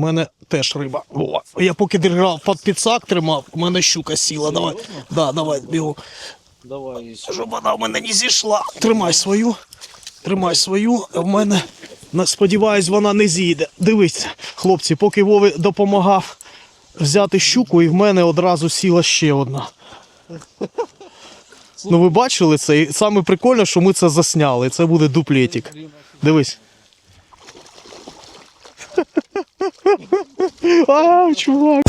У мене теж риба. О, я поки держав під підсак тримав, у мене щука сіла. Давай. Да, давай, бігу. Давай. Щоб вона в мене не зійшла. Тримай свою. Тримай свою. В мене, сподіваюсь, вона не зійде. Дивіться, хлопці, поки Вові допомагав взяти щуку, і в мене одразу сіла ще одна. Ну ви бачили це? І саме прикольне, що ми це засняли. Це буде дуплетик. Дивись. А, чувак.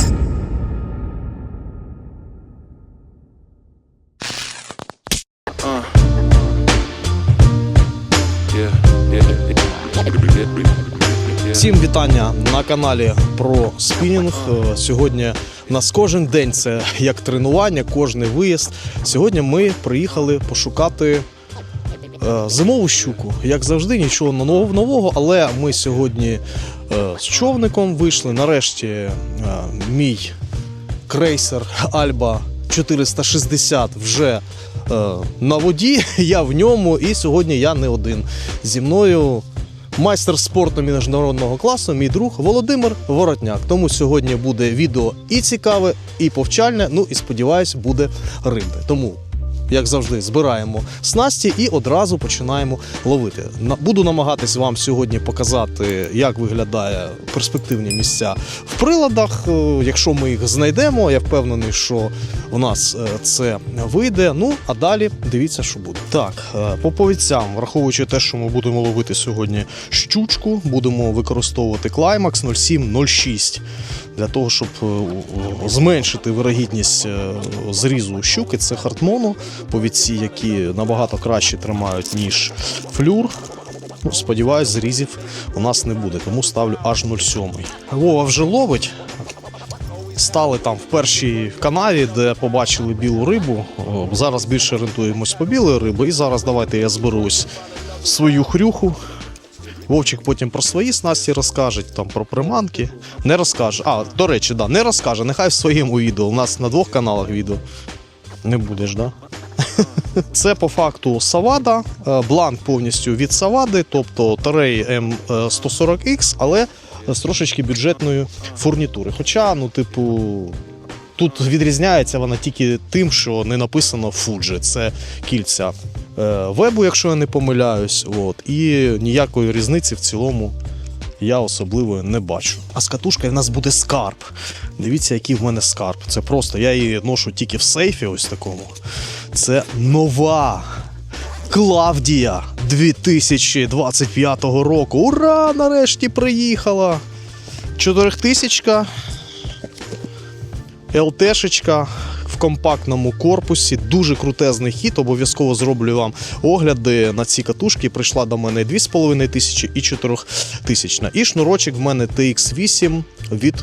Всім вітання на каналі про спінінг. Е, Сьогодні у нас кожен день це як тренування, кожний виїзд. Сьогодні ми приїхали пошукати зимову щуку. Як завжди, нічого нового, але ми сьогодні е, з човником вийшли. Нарешті е, мій крейсер Альба 460 вже е, на воді. Я в ньому, і сьогодні я не один. Зі мною майстер спорту міжнародного класу, мій друг Володимир Воротняк. Тому сьогодні буде відео і цікаве, і повчальне. Ну і сподіваюсь, буде риби. Тому. Як завжди, збираємо снасті і одразу починаємо ловити. Буду намагатись вам сьогодні показати, як виглядає перспективні місця в приладах. Е, Якщо ми їх знайдемо, я впевнений, що у нас е, це вийде. Ну а далі дивіться, що буде. Так, е, по повідцям, враховуючи те, що ми будемо ловити сьогодні щучку, будемо використовувати Climax 0706 для того, щоб е, зменшити вирогідність е, зрізу щуки. Це хартмоно, повідці, які набагато краще тримають, ніж флюр. Ну, сподіваюсь, зрізів у нас не буде, тому ставлю аж 0,7. Вова вже ловить. Стали там в першій канаві, де побачили білу рибу. Зараз більше орієнтуємось по білої риби. І зараз давайте я зберу ось свою хрюху. Вовчик потім про свої снасті розкаже, там про приманки. Не розкаже. А, до речі, да, не розкаже. Нехай в своєму відео. У нас на двох каналах відео. Не будеш, да? Це по факту Савада, е, бланк повністю від Савади, тобто Тарей М140X, але з трошечки бюджетної фурнітури. Хоча, ну, типу, тут відрізняється вона тільки тим, що не написано Fuji. Це кільця е, вебу, якщо я не помиляюсь. От, і ніякої різниці в цілому я особливо не бачу. А з катушкою в нас буде скарб. Дивіться, який в мене скарб. Це просто я її ношу тільки в сейфі, ось такому. Це нова Клавдія 2025 року. Ура! Нарешті приїхала! 4000 ЛТшечка компактному корпусі, дуже крутезний хід. Обов'язково зроблю вам огляди на ці катушки. Прийшла до мене 2,5 тисячі і 4 тисячна. І шнурочок в мене TX8 від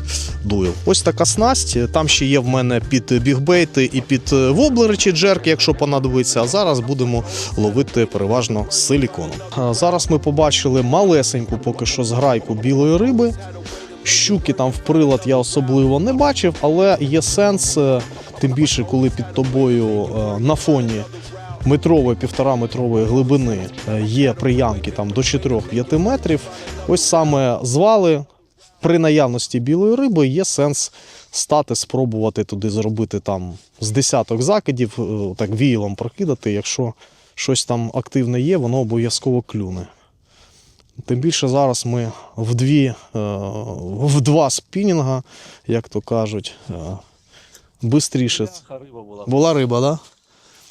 Duel. Ось така снасть. Там ще є в мене під бігбейти і під воблери чи джерки, якщо понадобиться. А зараз будемо ловити переважно з силіконом. Зараз ми побачили малесеньку поки що зграйку білої риби. Щуки там в прилад я особливо не бачив, але є сенс, е, тим більше, коли під тобою е, на фоні метрової, півтора метрової глибини е, є приямки там до 4-5 метрів. Ось саме звали при наявності білої риби є сенс стати, спробувати туди зробити там з десяток закидів, е, так віялом прокидати. Якщо щось там активне є, воно обов'язково клюне. Тим більше зараз ми в дві, в два спінінга, як то кажуть, бистріше. Була. Була риба, так?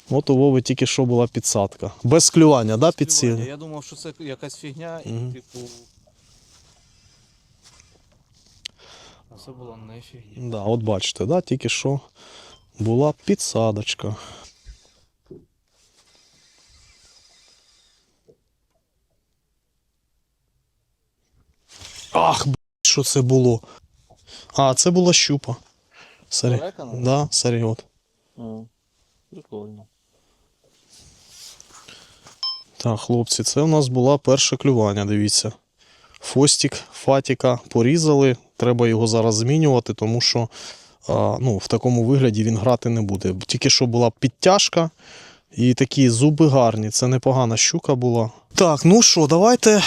Да? От у Вови тільки що була підсадка. Без клювання, да, під ціль? Я думав, що це якась фігня, і Мгм. типу. А це була не фігня. Да, от бачите, да, тільки що була підсадочка. Ах, б**, що це було? А, це була щупа. Сорі. Далека, ну? Да, сорі, от. Прикольно. Так, хлопці, це у нас була перше клювання, дивіться. Фостік, фатіка порізали. Треба його зараз змінювати, тому що а, ну, в такому вигляді він грати не буде. Тільки що була підтяжка і такі зуби гарні. Це непогана щука була. Так, ну що, давайте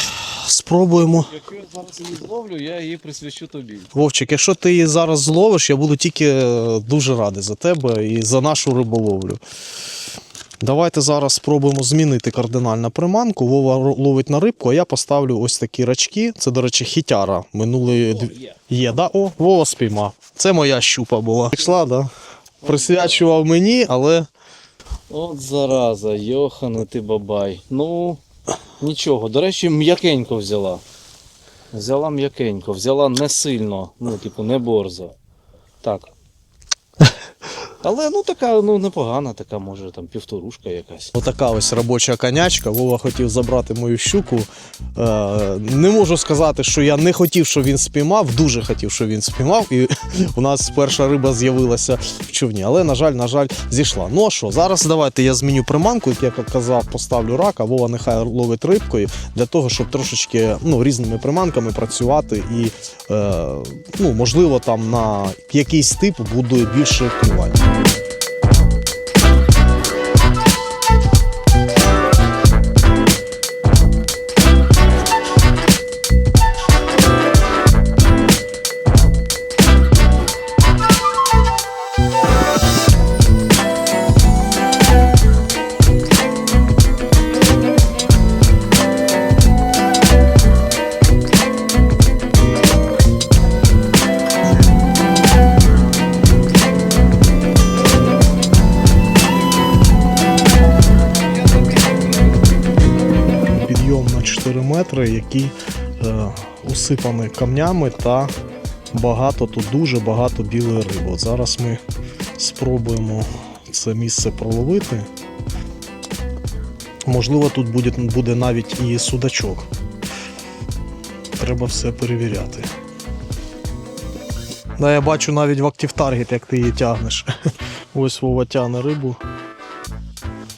спробуємо. Якщо я зараз її зловлю, я її присвячу тобі. Вовчик, якщо ти її зараз зловиш, я буду тільки е, дуже радий за тебе і за нашу риболовлю. Давайте зараз спробуємо змінити кардинально приманку. Вова ловить на рибку, а я поставлю ось такі рачки. Це, до речі, хітяра. Минулої дві- є. Є, да? О, Вова спіймав. Це моя щупа була. Пішла, да? Присвячував мені, але От зараза, Йохане ти бабай. Ну, нічого. До речі, м'якенько взяла. Взяла м'якенько, взяла не сильно, ну, типу, не борзо. Так. Але ну така, ну непогана, така, може там півторушка якась. Отака ось робоча конячка. Вова хотів забрати мою щуку. Е, не можу сказати, що я не хотів, щоб він спіймав. Дуже хотів, щоб він спіймав. І у нас перша риба з'явилася в човні. Але, на жаль, на жаль, зійшла. Ну а що, зараз давайте я зміню приманку, як я казав, поставлю рака. Вова нехай ловить рибкою для того, щоб трошечки ну, різними приманками працювати і, е, ну, можливо, там на якийсь тип буде більше клювання. Bye. Який е, усипаний камнями та багато, тут дуже багато білої риби. Зараз ми спробуємо це місце проловити. Можливо, тут буде, буде навіть і судачок. Треба все перевіряти. Да, я бачу навіть в Active Target, як ти її тягнеш. Ось Вова тягне рибу.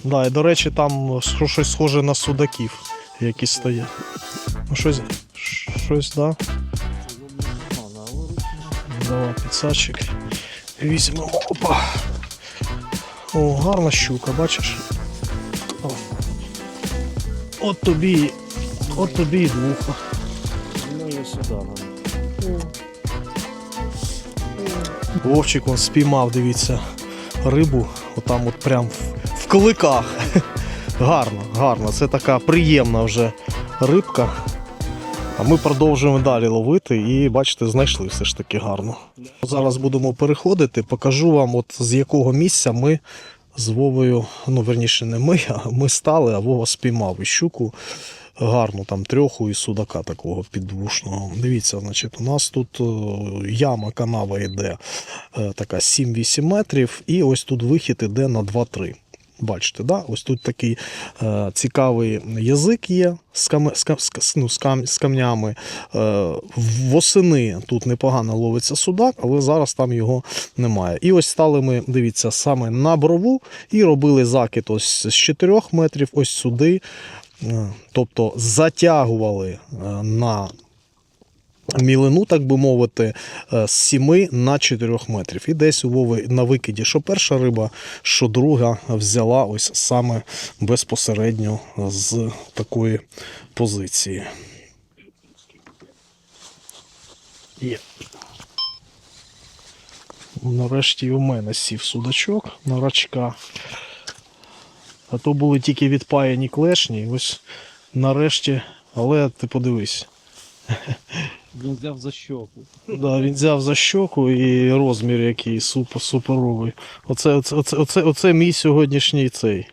Да, і до речі, там щось схоже на судаків, які стоять. Ну, щось, щось, да. Давай підсадчик. Візьмемо. Опа. О, гарна щука, бачиш? О. От тобі. От тобі і двуха. Ну і сюди. Вовчик он спіймав, дивіться, рибу, отам от прям в, в кликах. гарно, гарно. Це така приємна вже рибка. А ми продовжуємо далі ловити і бачите, знайшли все ж таки гарно. Зараз будемо переходити, покажу вам, от з якого місця ми з Вовою, ну верніше, не ми, а ми стали, а Вова спіймав і щуку гарну, там трьоху і судака такого підвушного. Дивіться, значить, у нас тут е, яма, канава йде е, така 7-8 метрів, і ось тут вихід іде на 2-3. Бачите, да? ось тут такий е, цікавий язик є з, кам... з, ну, з, кам... з камнями. Е, восени тут непогано ловиться судак, але зараз там його немає. І ось стали ми, дивіться, саме на брову і робили закид ось з 4 метрів, ось сюди. Е, Тобто затягували е, на мілину, так би мовити, е, з 7 на 4 метрів. І десь у Вови на викиді, що перша риба, що друга взяла ось саме безпосередньо з такої позиції. Є. Нарешті і у мене сів судачок на рачка. А то були тільки відпаяні клешні. Ось нарешті, але ти подивись. Він взяв за щоку. Да, він взяв за щоку і розмір який супер суперовий. Оце, оце, оце, оце, оце мій сьогоднішній цей.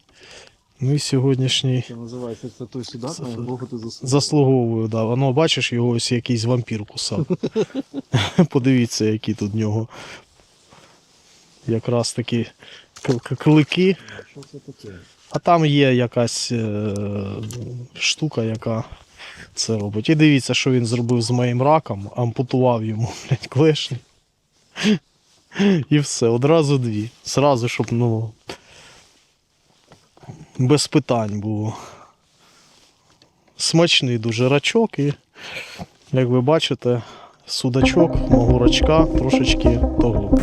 Мій сьогоднішній Це називається це той судак, Це- на якого ти заслужив. заслуговую, да. Воно бачиш, його ось якийсь вампір кусав. Подивіться, які тут в нього. Якраз такі клики. Що це таке? А там є якась е, штука, яка це робить. І дивіться, що він зробив з моїм раком, ампутував йому блядь, клешні. І все, одразу дві. Зразу, щоб ну. Без питань було. Смачний дуже рачок і, як ви бачите, судачок мого рачка трошечки того.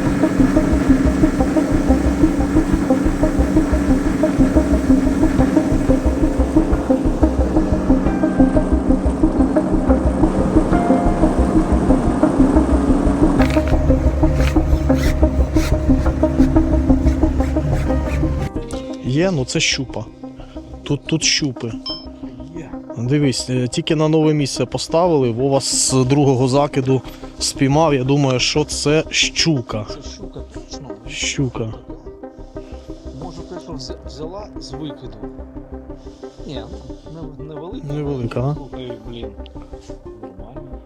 Є, ну це щупа. Тут, тут щупи. Дивись, е, тільки на нове місце поставили. Вова з другого закиду спіймав. Я думаю, що це щука. Це щука точно. Щука. Може те, що взяла з викиду. Ні, невелика. Невелика, а? Блін. Нормально.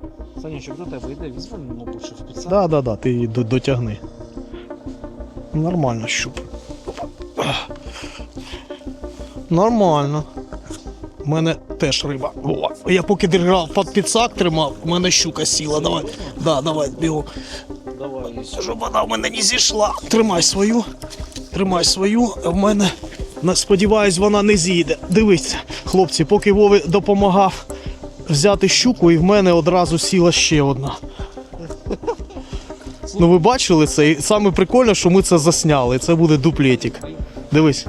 Санючок до тебе йде, візьми, мабуть, що в підсак. Да, да, да, ти її дотягни. Нормально щуп. Нормально. У мене теж риба. О, я поки держав під підсак тримав, у мене щука сіла. Давай. Да, давай, бігу. Давай. Щоб вона в мене не зійшла. Тримай свою. Тримай свою, в мене. Сподіваюсь, вона не зійде. Дивіться, хлопці, поки Вові допомагав взяти щуку, і в мене одразу сіла ще одна. Ну ви бачили це? І саме прикольне, що ми це засняли. Це буде дуплетик. Дивись.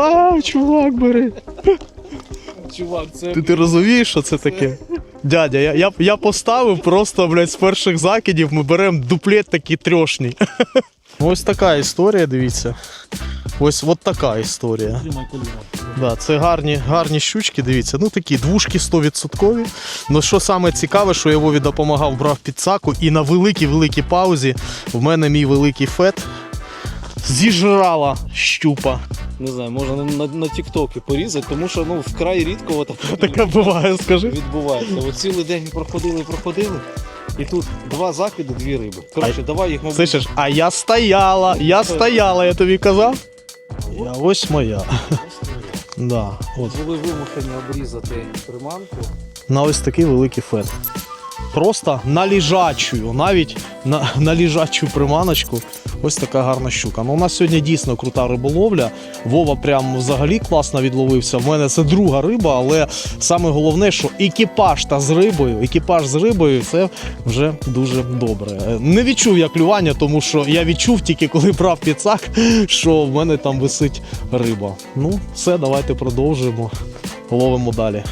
А, чувак, бери. Чувак, це Ти, ти розумієш, що це таке? Дядя, я, я, я поставив просто, блядь, з перших закидів ми беремо дуплет такий трьошний. Ось така історія, дивіться. Ось от така історія. Да, це гарні, гарні щучки, дивіться. Ну такі двушки 100%. Ну що саме цікаве, що я Вові допомагав, брав підсаку, і на великій-великій паузі в мене мій великий фет зіжрала щупа. Не знаю, можна на, на, тіктоки порізати, тому що ну вкрай рідко таке Таке буває, скажи. відбувається. От цілий день проходили, проходили. І тут два закиди, дві риби. Коротше, давай їх, мабуть, Слышиш, а я стояла, я стояла, я тобі казав. Я ось моя. Да, от. були вимушені обрізати приманку. На ось такий великий фет. Просто на ліжачу, навіть на, на ліжачу приманочку. Ось така гарна щука. Ну, у нас сьогодні дійсно крута риболовля. Вова прям взагалі класно відловився. В мене це друга риба, але саме головне, що екіпаж та з рибою, екіпаж з рибою це вже дуже добре. Е, Не відчув я клювання, тому що я відчув тільки коли брав підсак, що в мене там висить риба. Ну, все, давайте продовжуємо. Ловимо далі.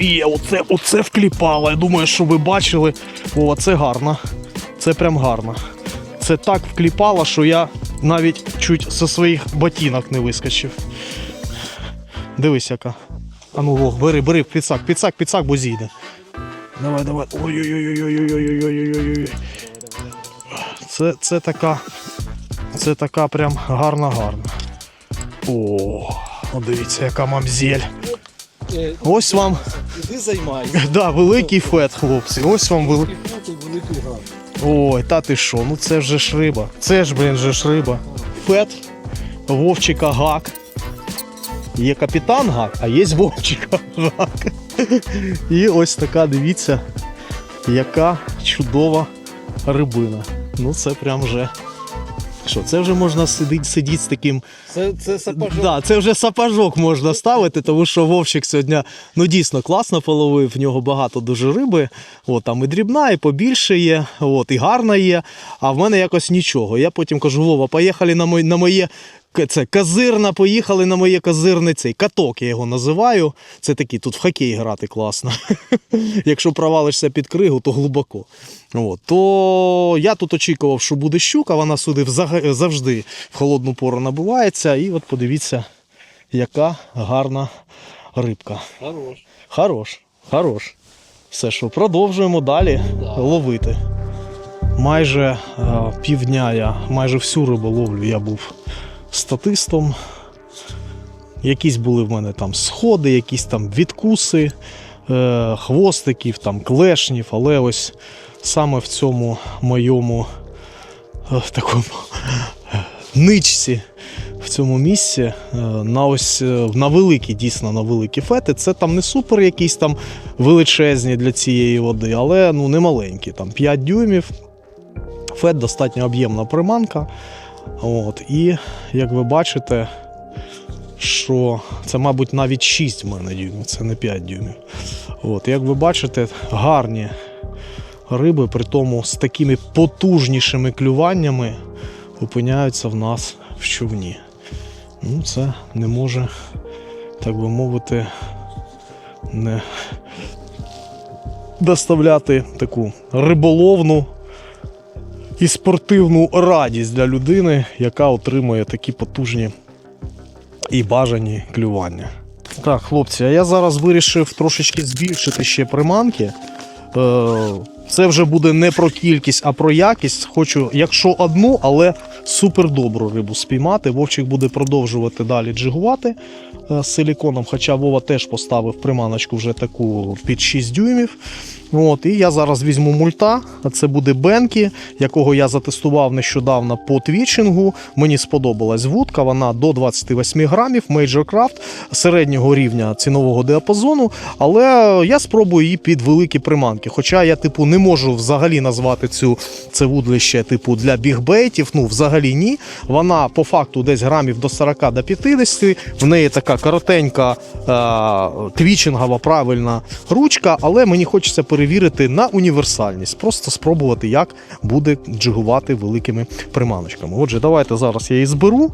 є, оце оце вкліпало. Я думаю, що ви бачили. О, це гарно. Це прям гарно. Це так вкліпало, що я навіть чуть зі своїх ботинок не вискочив. Дивись, яка. А ну вог, бери, бери, підсак, підсак, підсак, бо зійде. Давай, давай. Ой-ой-ой. Це це така Це така прям гарна-гарна. О, дивіться, яка мамзель. Ось вам Іди займайся. Да, великий фет, хлопці. Ось вам великий. Ой, та ти що? Ну це ж ж риба. Це ж, блін, же ж риба. Фет, Вовчика гак. Є капітан гак, а є Вовчика гак. І ось така, дивіться, яка чудова рибина. Ну це прям вже. Що, це вже можна сидіти, сидіти з таким Це, це сапожок. Да, це вже сапожок можна ставити, тому що Вовчик сьогодні ну дійсно класно половив. В нього багато дуже риби. От, там і дрібна, і побільше є, от, і гарна є. А в мене якось нічого. Я потім кажу: Вова, поїхали на моє, це, казирна, поїхали на моє казирне цей каток, я його називаю. Це такий тут в хокей грати класно. Якщо провалишся під кригу, то глибоко. От, то я тут очікував, що буде щука, вона сюди завжди в холодну пору набувається. І от подивіться, яка гарна рибка. Хорош. Хорош, хорош. Все, що продовжуємо далі ловити. Майже е, півдня я, майже всю риболовлю я був статистом. Якісь були в мене там сходи, якісь там відкуси, е, хвостиків, там клешнів, але ось саме в цьому моєму е, такому ничці в цьому місці е, на ось на великі, дійсно на великі фети. Це там не супер якісь там величезні для цієї води, але ну не маленькі, там 5 дюймів. Фет достатньо об'ємна приманка. От, і як ви бачите, що це, мабуть, навіть 6 в мене дюймів, це не 5 дюймів. От, як ви бачите, гарні риби, при тому з такими потужнішими клюваннями опиняються в нас в човні. Ну, це не може, так би мовити, не, доставляти таку риболовну і спортивну радість для людини, яка отримує такі потужні і бажані клювання. Так, хлопці, а я зараз вирішив трошечки збільшити ще приманки. Е, Це вже буде не про кількість, а про якість. Хочу, якщо одну, але супер добру рибу спіймати. Вовчик буде продовжувати далі джигувати е, з силіконом. Хоча Вова теж поставив приманочку вже таку під 6 дюймів. От, і я зараз візьму мульта, це буде Бенкі, якого я затестував нещодавно по твічингу. Мені сподобалась вудка, вона до 28 грамів, Major Craft середнього рівня цінового діапазону, але я спробую її під великі приманки. Хоча я, типу, не можу взагалі назвати цю це вудлище, типу, для бігбейтів. Ну, взагалі ні. Вона по факту десь грамів до 40 до 50. В неї така коротенька е- твічингова правильна ручка, але мені хочеться перевірити на універсальність, просто спробувати, як буде джигувати великими приманочками. Отже, давайте зараз я її зберу.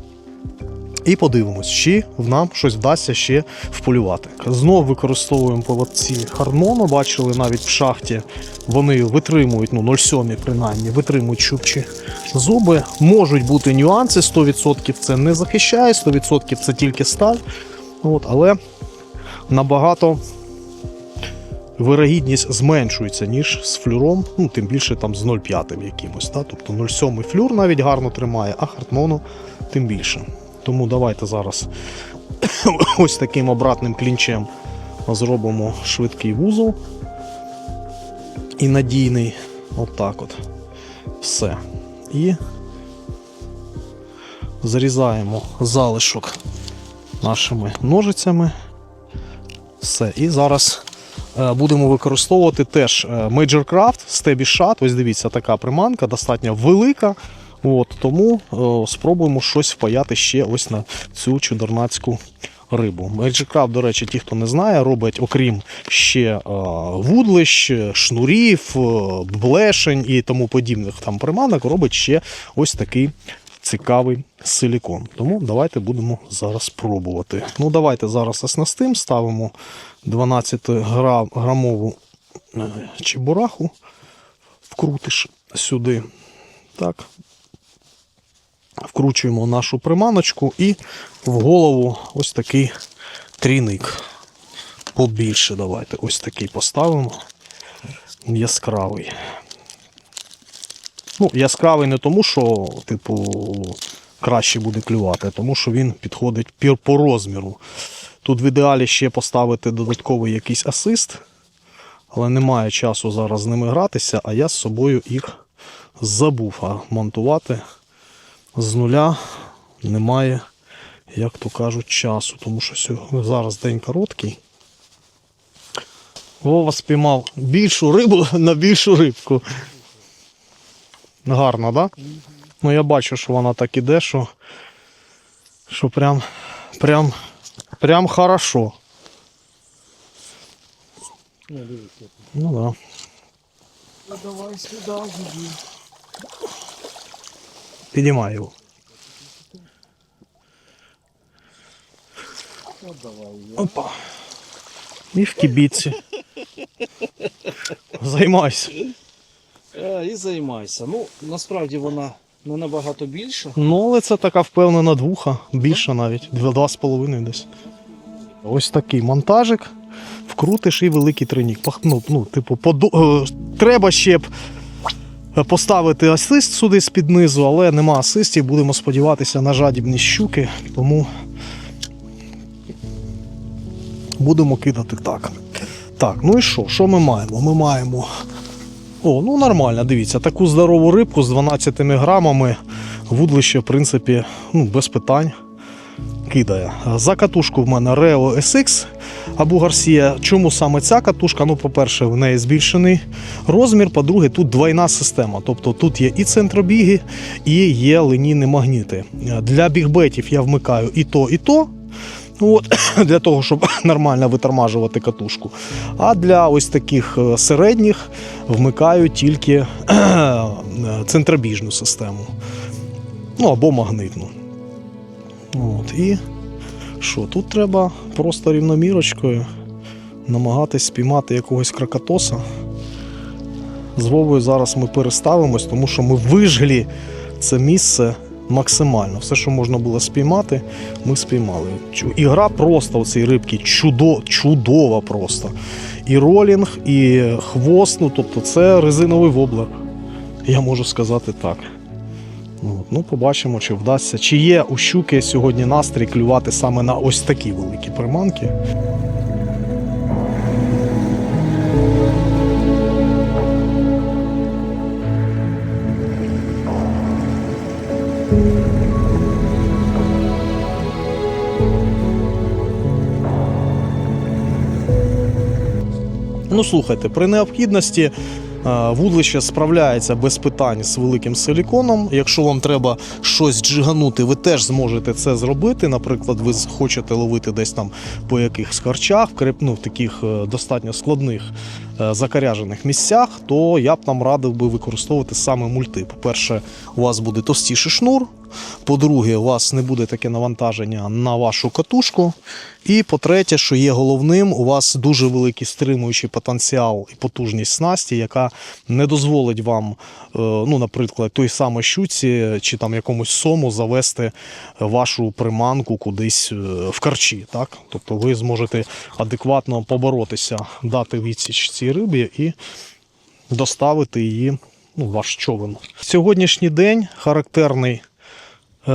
І подивимось, чи нам щось вдасться ще вполювати. Знову використовуємо поводці Хармону. Бачили навіть в шахті. Вони витримують, ну 0,7 принаймні, витримують щупчі зуби. Можуть бути нюанси, 100% це не захищає, 100% це тільки сталь. От, але набагато вирогідність зменшується, ніж з флюром, ну тим більше там з 0,5 якимось. Та? Тобто 0,7 флюр навіть гарно тримає, а хартмону тим більше. Тому давайте зараз ось таким обратним клінчем зробимо швидкий вузол і надійний. Отак от. Все. І зрізаємо залишок нашими ножицями. Все. І зараз будемо використовувати теж е, Major Craft Stebby Shot. Ось дивіться, така приманка, достатньо велика. От, тому е, спробуємо щось впаяти ще ось на цю чудернацьку рибу. Craft, до речі, ті, хто не знає, робить, окрім ще е, вудлищ, шнурів, е, блешень і тому подібних там приманок, робить ще ось такий цікавий силікон. Тому давайте будемо зараз пробувати. Ну, давайте зараз оснастим, ставимо 12 гра- грамову е, чебураху, вкрутиш сюди. Так. Вкручуємо нашу приманочку і в голову ось такий трійник. Побільше давайте. Ось такий поставимо. Яскравий. Ну, яскравий не тому, що, типу, краще буде клювати, а тому що він підходить по розміру. Тут в ідеалі ще поставити додатковий якийсь асист, але немає часу зараз з ними гратися, а я з собою їх забув. А монтувати з нуля немає, як то кажуть, часу, тому що зараз день короткий. Вова спіймав більшу рибу на більшу рибку. Гарно, так? Да? Ну я бачу, що вона так іде, що, що прям, прям, прям хорошо. Ну да. Давай сюди, Підіймай його. Опа. І в кібіці. Займайся. Е, І займайся. Ну, насправді вона не набагато більша. Ну, але це така впевнена двуха, більша навіть, два, два з половиною десь. Ось такий монтажик. Вкрутиш і великий тринік. Ну, ну, типу, поду... е, треба ще б поставити асист сюди з-під низу, але нема асистів. Будемо сподіватися на жадібність щуки, тому будемо кидати так. Так, ну і що? Що ми маємо? Ми маємо. О, ну нормально, дивіться, таку здорову рибку з 12 грамами вудлище, в принципі, ну, без питань кидає. За катушку в мене Reo SX або Гарсія. Чому саме ця катушка? Ну, по-перше, в неї збільшений розмір. По-друге, тут двойна система. Тобто тут є і центробіги, і є линійні магніти. Для бігбетів я вмикаю і то, і то. От, для того, щоб нормально витормажувати катушку. А для ось таких е, середніх вмикаю тільки е, центробіжну систему. Ну або магнитну. От, і що, тут треба просто рівномірочкою намагатись спіймати якогось кракатоса. З Вовою зараз ми переставимось, тому що ми вижглі це місце максимально. Все, що можна було спіймати, ми спіймали. Ігра просто у цій рибки чудо, чудова просто. І ролінг, і хвост, ну тобто це резиновий воблер. Я можу сказати так. Ну, ну, побачимо, чи вдасться. Чи є у щуки сьогодні настрій клювати саме на ось такі великі приманки. Ну, слухайте, при необхідності е, вудлище справляється без питань з великим силіконом. Якщо вам треба щось джиганути, ви теж зможете це зробити. Наприклад, ви хочете ловити десь там по якихось харчах, ну, в таких е, достатньо складних е, закаряжених місцях, то я б нам радив би використовувати саме мульти. По-перше, у вас буде товстіший шнур. По-друге, у вас не буде таке навантаження на вашу катушку. І по-третє, що є головним, у вас дуже великий стримуючий потенціал і потужність снасті, яка не дозволить вам, е, ну, наприклад, той самій щуці чи там якомусь сому завести вашу приманку кудись е, в карчі. Так? Тобто ви зможете адекватно поборотися, дати відсіч цій рибі і доставити її ну, ваш човен. Сьогоднішній день характерний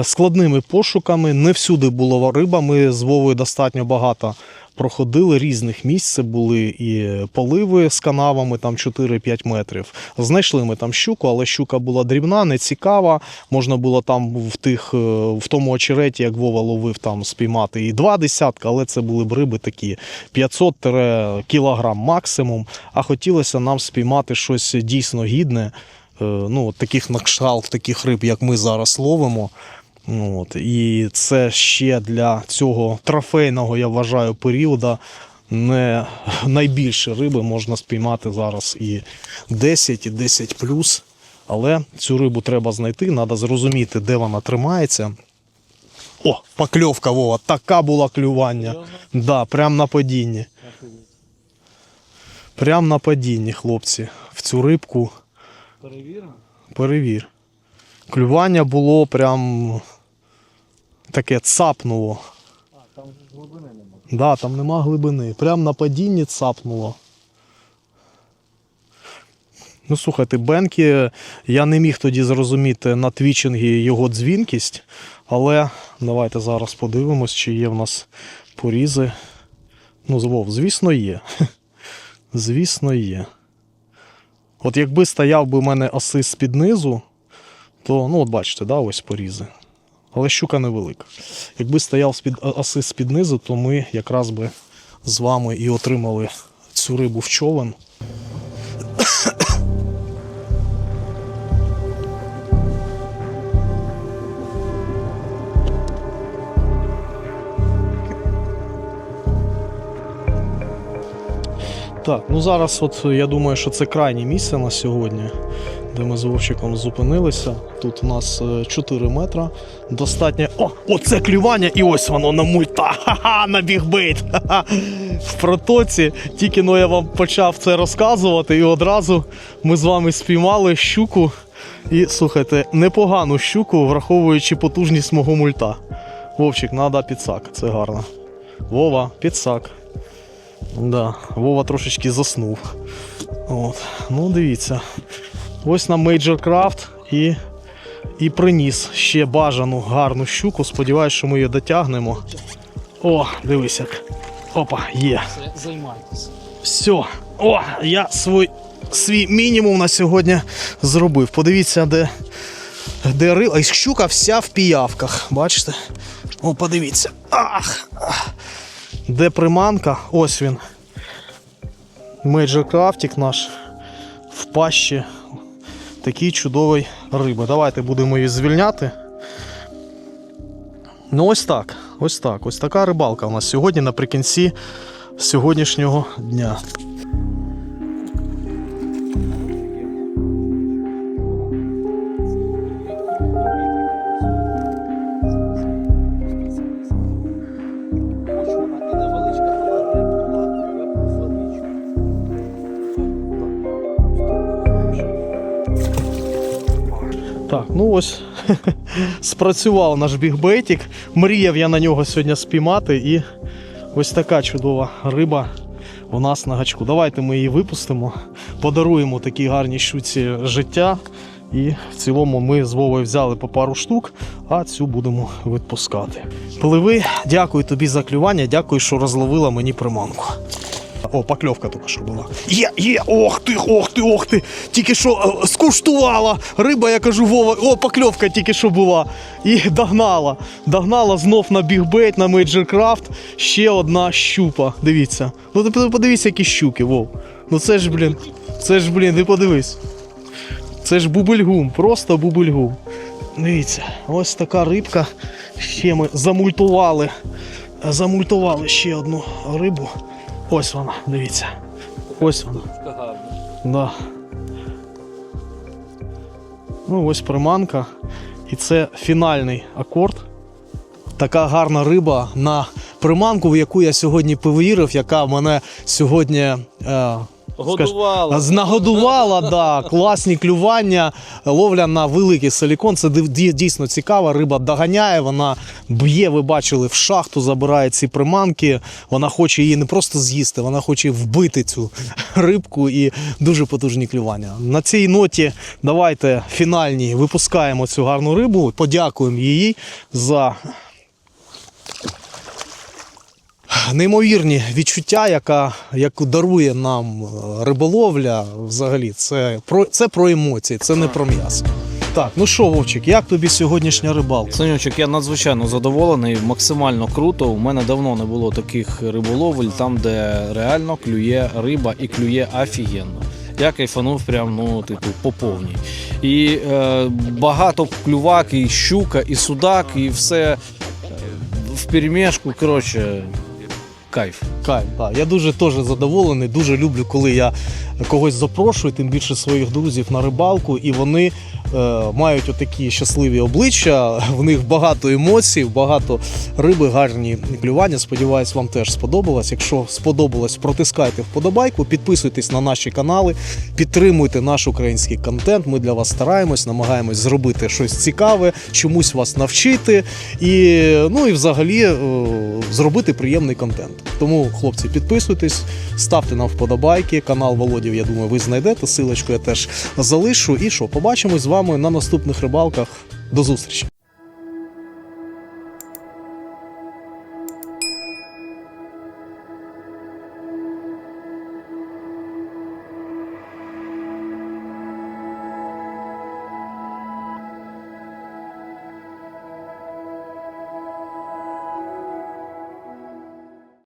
складними пошуками. Не всюди була риба. Ми з Вовою достатньо багато проходили різних місць. Це були і поливи з канавами там 4-5 метрів. Знайшли ми там щуку, але щука була дрібна, не цікава. Можна було там в тих, е, в тому очереті, як Вова ловив, там спіймати і два десятка, але це були б риби такі 500 кілограм максимум. А хотілося нам спіймати щось дійсно гідне. е, Ну, таких на кшталт, таких риб, як ми зараз ловимо. Ну, От, і це ще для цього трофейного, я вважаю, періоду не найбільше риби можна спіймати зараз і 10, і 10 плюс. Але цю рибу треба знайти, треба зрозуміти, де вона тримається. О, покльовка Вова, така була клювання. Да, прям на падінні. Прям на падінні, хлопці. В цю рибку Перевіримо. перевір. Клювання було прям таке цапнуло. А, там глибини немає. Да, там нема глибини. Прям на падінні цапнуло. Ну, слухайте, Бенкі, я не міг тоді зрозуміти на твічингі його дзвінкість, але давайте зараз подивимось, чи є в нас порізи. Ну, Вов, звісно, є. Звісно, є. От якби стояв би у мене асист під низу, то, ну, от бачите, да, ось порізи. Але щука невелика. Якби стояв з-під асист з-під низу, то ми якраз би з вами і отримали цю рибу в човен. Так, ну зараз, от я думаю, що це крайнє місце на сьогодні, де ми з Вовчиком зупинилися. Тут у нас е, 4 метра. Достатньо. О, оце клювання, і ось воно на мульта. Ха-ха, на бігбейт. В протоці. Тільки но я вам почав це розказувати, і одразу ми з вами спіймали щуку. І слухайте, непогану щуку, враховуючи потужність мого мульта. Вовчик, треба підсак, це гарно. Вова, підсак. Да, Вова трошечки заснув. От. Ну, дивіться. Ось нам Major Craft і, і приніс ще бажану гарну щуку. Сподіваюсь, що ми її дотягнемо. О, дивись як. Опа, є. Займайтеся. Все. О, я свій, свій мінімум на сьогодні зробив. Подивіться, де, де рил. А щука вся в піявках. Бачите? О, подивіться. Ах! Де приманка? Ось він. Major крафтик наш в пащі такий чудовий риби. Давайте будемо її звільняти. Ну, ось так. Ось так. Ось така рибалка у нас сьогодні наприкінці сьогоднішнього дня. Ось спрацював наш бігбейтик. Мріяв я на нього сьогодні спіймати, і ось така чудова риба у нас на гачку. Давайте ми її випустимо, подаруємо такій гарній щуці життя. І в цілому ми з Вовою взяли по пару штук, а цю будемо відпускати. Пливи, дякую тобі за клювання, дякую, що розловила мені приманку. О, покльовка тільки що була. Є, є, ох ти, ох ти, ох ти. Тільки що е, скуштувала. Риба, я кажу, Вова, о, покльовка тільки що була. І догнала. Догнала знов на бігбейт, на Majorcraft. Ще одна щупа. Дивіться. Ну ти подивіться, які щуки, Вов. Ну це ж, блін, це ж, блін, ти подивись. Це ж бубульгум, просто бубульгум. Дивіться, ось така рибка. Ще ми замультували. Замультували ще одну рибу. Ось вона, дивіться. Ось вона. Да. Ну, ось приманка. І це фінальний акорд. Така гарна риба на приманку, в яку я сьогодні повірив, яка мене сьогодні. Е, Годувала. Знагодувала, да, класні клювання, ловля на великий силікон. Це дійсно цікаво. Риба доганяє, вона б'є, ви бачили, в шахту забирає ці приманки. Вона хоче її не просто з'їсти, вона хоче вбити цю рибку і дуже потужні клювання. На цій ноті давайте фінальні випускаємо цю гарну рибу. Подякуємо їй за неймовірні відчуття, яка, яку дарує нам е, риболовля. Взагалі, це про це про емоції, це не про м'ясо. Так, ну що, Вовчик, як тобі сьогоднішня рибалка? Сонючок, я надзвичайно задоволений, максимально круто. У мене давно не було таких риболовель, там, де реально клює риба і клює офігенно. Я кайфанув прям, ну, типу, по повній. І е, багато клювак, і щука, і судак, і все е, в перемішку. Коротше, кайф. Кайф, так. Я дуже теж задоволений, дуже люблю, коли я когось запрошую, тим більше своїх друзів на рибалку, і вони мають отакі щасливі обличчя, в них багато емоцій, багато риби, гарні клювання. Сподіваюсь, вам теж сподобалось. Якщо сподобалось, протискайте вподобайку, підписуйтесь на наші канали, підтримуйте наш український контент. Ми для вас стараємось, намагаємось зробити щось цікаве, чомусь вас навчити і, ну, і взагалі е, зробити приємний контент. Тому, хлопці, підписуйтесь, ставте нам вподобайки. Канал Володів, я думаю, ви знайдете. Силочку я теж залишу. І що, побачимось з вами на наступних рибалках. До зустрічі!